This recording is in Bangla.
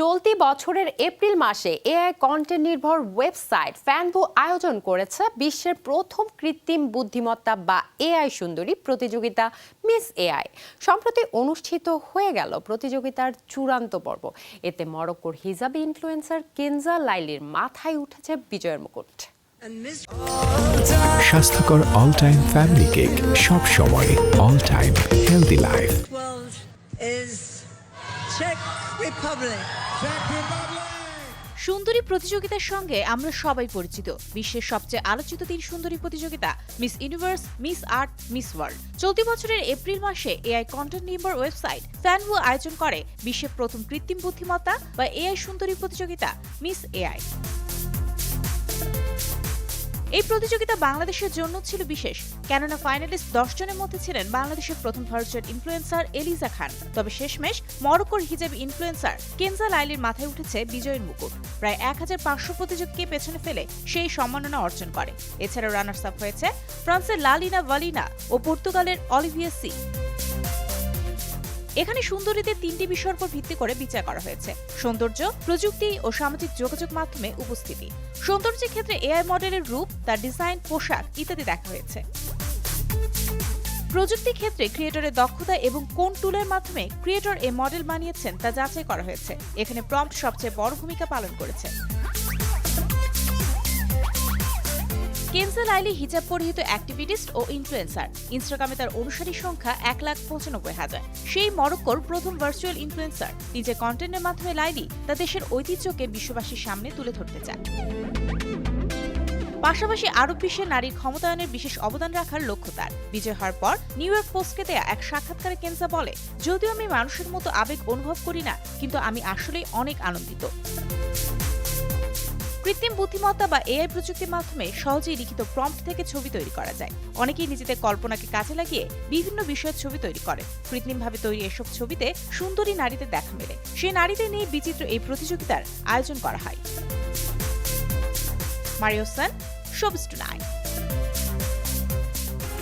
চলতি বছরের এপ্রিল মাসে এআই কন্টেন্ট নির্ভর ওয়েবসাইট ফ্যানভো আয়োজন করেছে বিশ্বের প্রথম কৃত্রিম বুদ্ধিমত্তা বা এআই সুন্দরী প্রতিযোগিতা মিস এআই। সম্প্রতি অনুষ্ঠিত হয়ে গেল প্রতিযোগিতার চূড়ান্ত পর্ব। এতে মরক্কোর হিজাবি ইনফ্লুয়েন্সার কেনজা লাইলির মাথায় উঠেছে বিজয়ের মুকুট। স্বাস্থ্যকর অল টাইম ফ্যামিলি কেক সব সময় all time healthy life Republic. সুন্দরী প্রতিযোগিতার সঙ্গে আমরা সবাই পরিচিত। বিশ্বের সবচেয়ে আলোচিত তিন সুন্দরী প্রতিযোগিতা, Miss Universe, Miss Earth Miss World. চলতি বছরের এপ্রিল মাসে এআই কন্টেন্ট নির্ভর ওয়েবসাইট ফ্যানভু আয়োজন করে বিশ্বের প্রথম কৃত্রিম বুদ্ধিমত্তা বা এআই সুন্দরী প্রতিযোগিতা, মিস এআই। এই প্রতিযোগিতা বাংলাদেশের জন্য ছিল বিশেষ, কেননা ফাইনালিস্ট দশ জনের মধ্যে ছিলেন বাংলাদেশের প্রথম ভার্চুয়াল ইনফ্লুয়েন্সার এলিজা খান। তবে শেষমেশ মরক্কোর হিজাবি ইনফ্লুয়েন্সার কেনজা লাইলির মাথায় উঠেছে বিজয়ের মুকুট। প্রায় এক হাজার পাঁচশো প্রতিযোগীকে পেছনে ফেলে সেই সম্মাননা অর্জন করে। এছাড়াও রানার্স আপ হয়েছে ফ্রান্সের লালিনা ভালিনা ও পর্তুগালের অলিভিয়া সি। এখানে সুন্দরীদের তিনটি বিষয়ের উপর ভিত্তি করে বিচার করা হয়েছে। সৌন্দর্য, প্রযুক্তি ও সামাজিক যোগাযোগ মাধ্যমে উপস্থিতি। সৌন্দর্যের ক্ষেত্রে এআই মডেলের রূপ, তার ডিজাইন, পোশাক ইত্যাদি দেখা হয়েছে। প্রযুক্তি ক্ষেত্রে ক্রিয়েটরের দক্ষতা এবং কোন টুলের মাধ্যমে ক্রিয়েটর এ মডেল বানিয়েছেন তা যাচাই করা হয়েছে। এখানে প্রম্পট সবচেয়ে বড় ভূমিকা পালন করেছে। কেনসা লাইলি হিজাব পরিহিত অ্যাক্টিভিটিস্ট ও ইনফ্লুয়েন্সার। ইনস্টাগ্রামে তার অনুসারী সংখ্যা এক লাখ পঁচানব্বই হাজার। সেই মরক্কোর প্রথম ভার্চুয়াল ইনফ্লুয়েন্সার। নিজের কন্টেন্টের মাধ্যমে লাইলি তা দেশের ঐতিহ্যকে বিশ্ববাসীর সামনে তুলে ধরতে চায়। পাশাপাশি আরব বিশ্বে নারীর ক্ষমতায়নের বিশেষ অবদান রাখার লক্ষ্য তার। বিজয় হওয়ার পর নিউ ইয়র্ক পোস্টকে দেয়া এক সাক্ষাৎকারে কেনসা বলে, যদিও আমি মানুষের মতো আবেগ অনুভব করি না, কিন্তু আমি আসলেই অনেক আনন্দিত। কৃত্রিম বুদ্ধিমত্তা বা এআই প্রযুক্তির মাধ্যমে সহজেই লিখিত প্রম্পট থেকে ছবি তৈরি করা যায়। অনেকেই নিজেদের কল্পনাকে কাজে লাগিয়ে বিভিন্ন বিষয়ের ছবি তৈরি করে। কৃত্রিমভাবে তৈরি এসব ছবিতে সুন্দরী নারীদের দেখা মেলে। সেই নারীদের নিয়ে বিচিত্র এই প্রতিযোগিতার আয়োজন করা হয়। মারিওসান টু